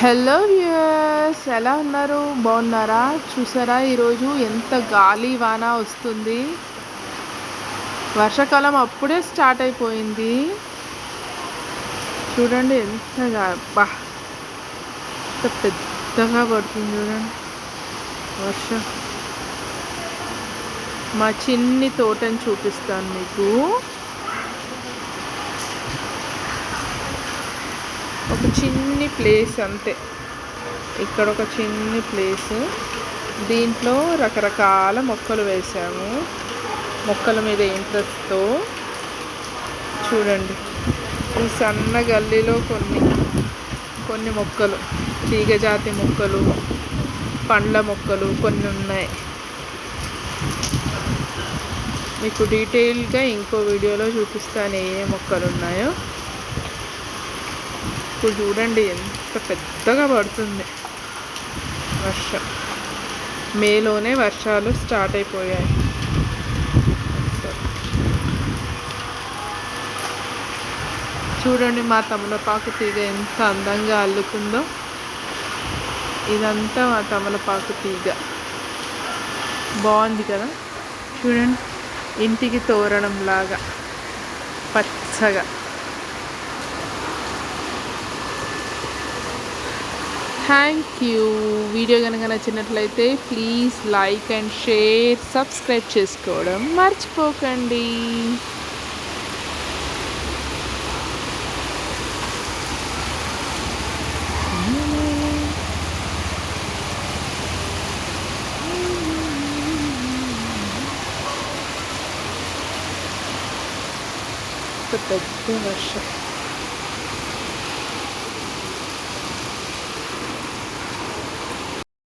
Hello viewers ఎలా ఉన్నారు? బాగున్నారా? చూసారా ఈరోజు ఎంత గాలి వాన వస్తుంది? వర్షాకాలం అప్పుడే స్టార్ట్ అయిపోయింది. చూడండి ఎంత బా ఎంత పెద్దగా పడుతుంది చూడండి. వర్షం. మా చిన్ని తోటని చూపిస్తాను మీకు. ఒక చిన్ని ప్లేస్ అంతే. ఇక్కడ ఒక చిన్ని ప్లేస్. దీంట్లో రకరకాల మొక్కలు వేసాము. మొక్కల మీద ఇంట్రెస్ట్తో. చూడండి. ఈ సన్న గల్లీలో కొన్ని కొన్ని మొక్కలు తీగజాతి మొక్కలు పండ్ల మొక్కలు కొన్ని ఉన్నాయి. మీకు డీటెయిల్గా ఇంకో వీడియోలో చూపిస్తాను ఏ ఏ మొక్కలు ఉన్నాయో. ఇప్పుడు చూడండి ఎంత పెద్దగా పడుతుంది. వర్షం. మేలోనే వర్షాలు స్టార్ట్ అయిపోయాయి. చూడండి మా తమలపాకు తీగ ఎంత అందంగా అల్లుకుందో. ఇదంతా మా తమలపాకు తీగ. బాగుంది కదా? చూడండి ఇంటికి తోరణం లాగా పచ్చగా. Thank you. వీడియో కనుక నచ్చినట్లయితే please like and share subscribe చేసుకోవడం మర్చిపోకండి. పెద్ద వర్షం.